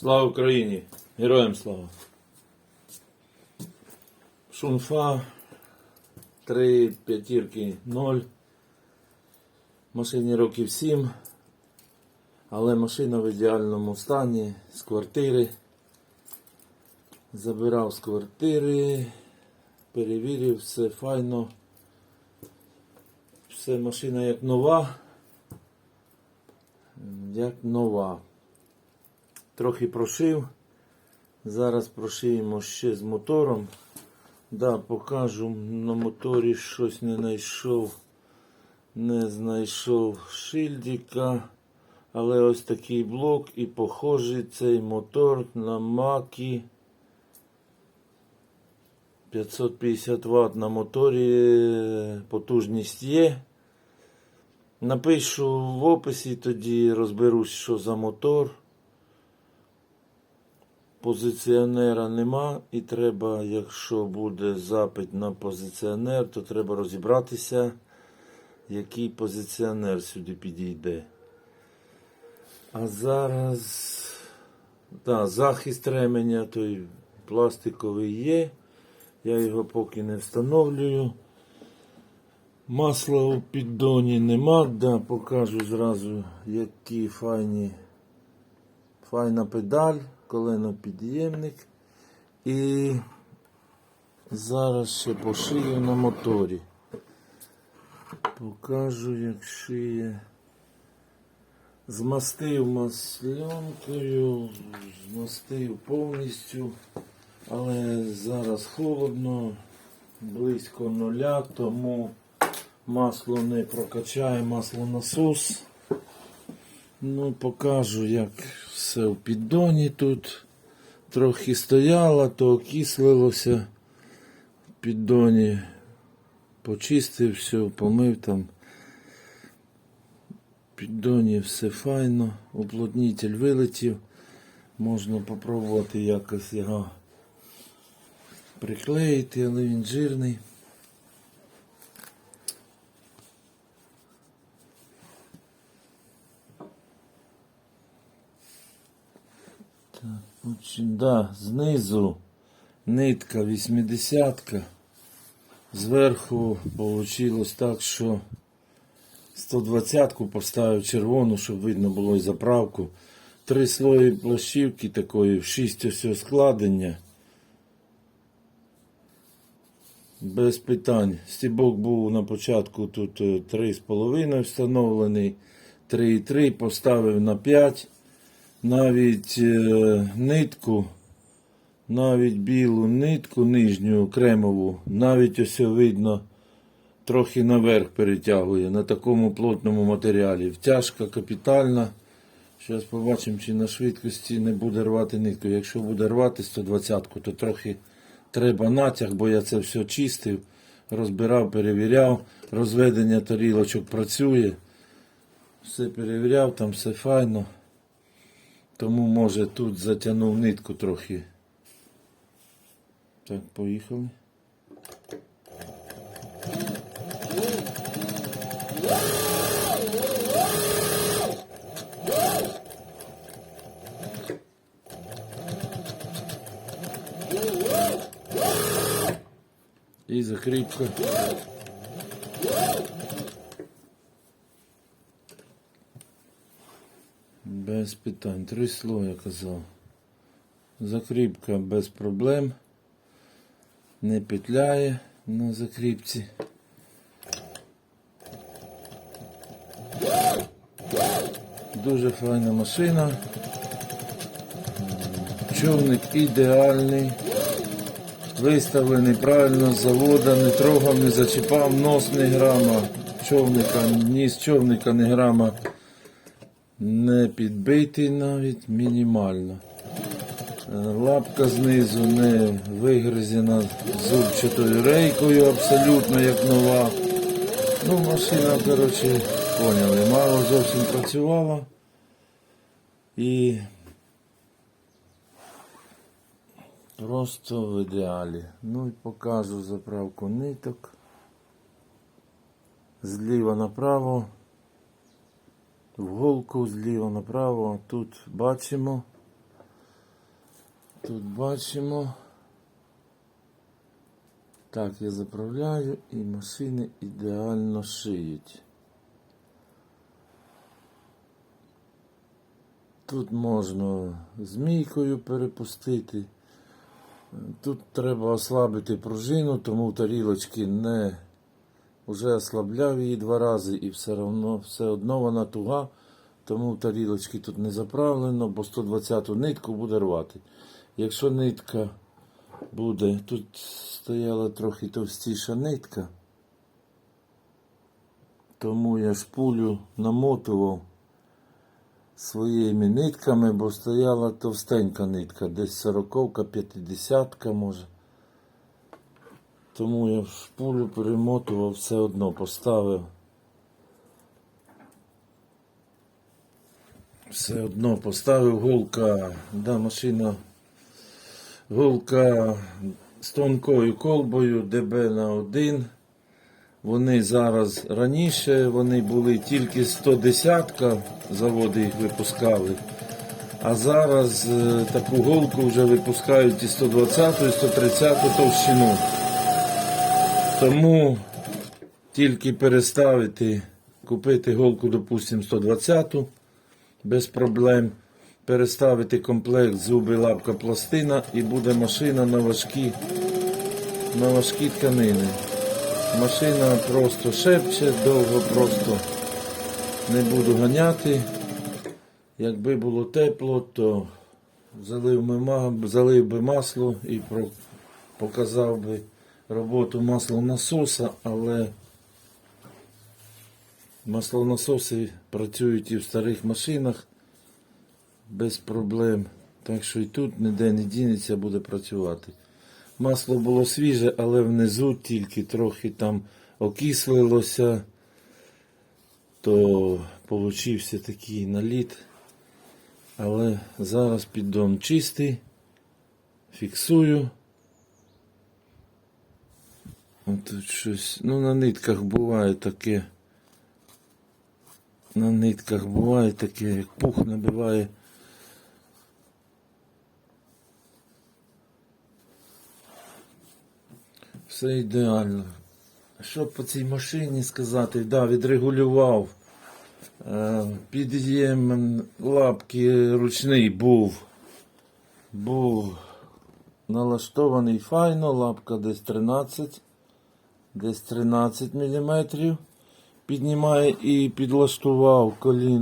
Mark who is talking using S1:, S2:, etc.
S1: Слава Україні! Героям слава! Шунфа 3 п'ятірки 0. Машині років 7. Але машина в ідеальному стані з квартири. Забирав з квартири, перевірив, все файно. Все машина як нова. Як нова. Трохи прошив. Зараз прошиємо ще з мотором. Да, покажу на моторі щось не знайшов. Не знайшов шильдика. Але ось такий блок і похожий цей мотор на Макі 550 Вт на моторі потужність є. Напишу в описі, тоді розберусь, що за мотор. Позиціонера нема, і треба, якщо буде запит на позиціонер, то треба розібратися, який позиціонер сюди підійде. А зараз да, захист ременя той пластиковий є. Я його поки не встановлюю. Масла у піддоні нема, да, покажу зразу, які файні, файна педаль, коленопідємник. І зараз ще пошию на моторі. Покажу, як шиє. Змастив маслянкою, змастив повністю, але зараз холодно, близько нуля, тому масло не прокачає маслонасос. Ну, покажу, як все в піддоні тут. Трохи стояло, то окислилося в піддоні. Почистив все, помив там. В піддоні все файно, уплотнитель вилетів. Можна попробувати якось його приклеїти, але він жирний. Так, очень, да, знизу нитка 80-ка. Зверху вийшло так, що 120-ку поставив червону, щоб видно було і заправку. Три слої плащівки такої, в 6 ось складення. Без питань. Стібок був на початку тут е, 3,5 встановлений, 3,3 поставив на 5. Навіть е, нитку, навіть білу нитку нижню кремову, навіть ось видно, трохи наверх перетягує на такому плотному матеріалі. Втяжка капітальна. Зараз побачимо, чи на швидкості не буде рвати нитку. Якщо буде рвати 120-ку, то трохи треба натяг, бо я це все чистив, розбирав, перевіряв. Розведення тарілочок працює. Все перевіряв, там все файно. Тому може тут затягнув нитку трохи. Так, поїхали. І закріпка. Без питань. Три слоя казав. Закріпка без проблем. Не петляє на закріпці. Дуже файна машина. Човник ідеальний. Виставлений правильно з завода, не трогав, не зачіпав, нос не грама. Човника, ніс човника не грама. Не підбитий навіть мінімально. Лапка знизу не вигризена зубчатою рейкою, абсолютно як нова. Ну, машина, коротше, поняли, мало зовсім працювала. І просто в ідеалі. Ну і покажу заправку ниток. Зліва направо в голку зліва направо. Тут бачимо Тут бачимо. Так, я заправляю і машини ідеально шиють. Тут можна змійкою перепустити. Тут треба ослабити пружину, тому тарілочки не вже ослабляв її два рази і все одно, все одно вона туга, тому тарілочки тут не заправлено, бо 120-ту нитку буде рвати. Якщо нитка буде, тут стояла трохи товстіша нитка, тому я шпулю намотував своїми нитками, бо стояла товстенька нитка, десь 40-ка, 50-ка може. Тому я шпулю перемотував все одно, поставив. Все одно поставив голка, да, машина, голка з тонкою колбою ДБ на 1. Вони зараз раніше вони були тільки 110 заводи їх випускали. А зараз е, таку голку вже випускають і 120, і 130 товщину. Тому тільки переставити, купити голку, допустимо, 120 без проблем. Переставити комплект зуби, лапка, пластина і буде машина на важкі, на важкі тканини. Машина просто шепче, довго просто не буду ганяти. Якби було тепло, то залив залив би масло і показав би роботу маслонасоса, але маслонасоси працюють і в старих машинах без проблем. Так що і тут ніде не дінеться, буде працювати. Масло було свіже, але внизу тільки трохи там окислилося, то получився такий наліт. Але зараз піддон чистий, фіксую. Тут щось. Ну, на нитках буває таке. На нитках буває таке, як пух набиває. Все ідеально. Що по цій машині сказати? Да, відрегулював. Е, Під'єм лапки ручний був. Був налаштований файно, лапка десь 13, десь 13 мм. Піднімає і підлаштував коліно.